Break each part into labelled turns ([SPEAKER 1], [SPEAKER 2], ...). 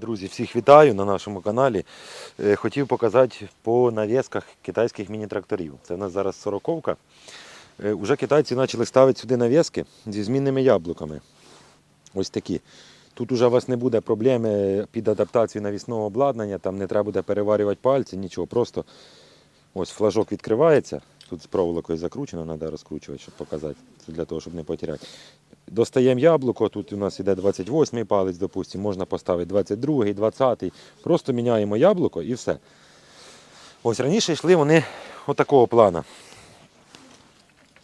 [SPEAKER 1] Друзі, всіх вітаю на нашому каналі. Е, Хотів показати по навісках китайських міні-тракторів. Це в нас зараз сороковка. Е, Уже китайці почали ставити сюди навіски зі змінними яблуками. Ось такі. Тут уже у вас не буде проблеми під адаптацію навісного обладнання, там не треба буде переварювати пальці, нічого. Просто ось флажок відкривається. Тут з проволокою закручено, треба розкручувати, щоб показати. Це для того, щоб не потеряти. Достаємо яблуко, тут у нас іде 28-й палець, допустимо, можна поставити 22-й, 20-й. Просто міняємо яблуко і все. Ось раніше йшли вони отакого плана.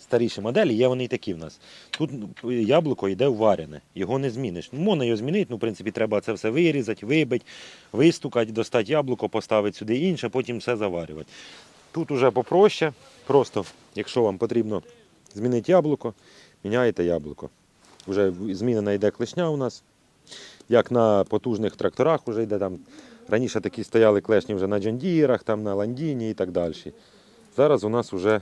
[SPEAKER 1] Старіші моделі, є вони і такі в нас. Тут ну, яблуко йде варене, його не зміниш. Ну, Можна його змінити, ну, в принципі, треба це все вирізати, вибити, вистукати, достати яблуко, поставити сюди інше, потім все заварювати. Тут уже попроще, просто, якщо вам потрібно змінити яблуко, міняєте яблуко. Вже змінена йде клешня у нас. Як на потужних тракторах вже йде там. Раніше такі стояли клешні вже на джондірах, там на ландіні і так далі. Зараз у нас вже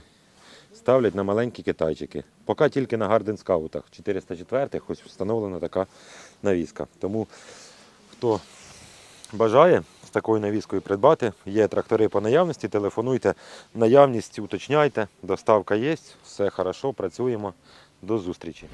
[SPEAKER 1] ставлять на маленькі китайчики. Поки тільки на гарден скаутах 404 ось встановлена така навіска. Тому хто бажає з такою навіскою придбати, є трактори по наявності, телефонуйте, наявність уточняйте, доставка є, все хорошо, працюємо. До зустрічі.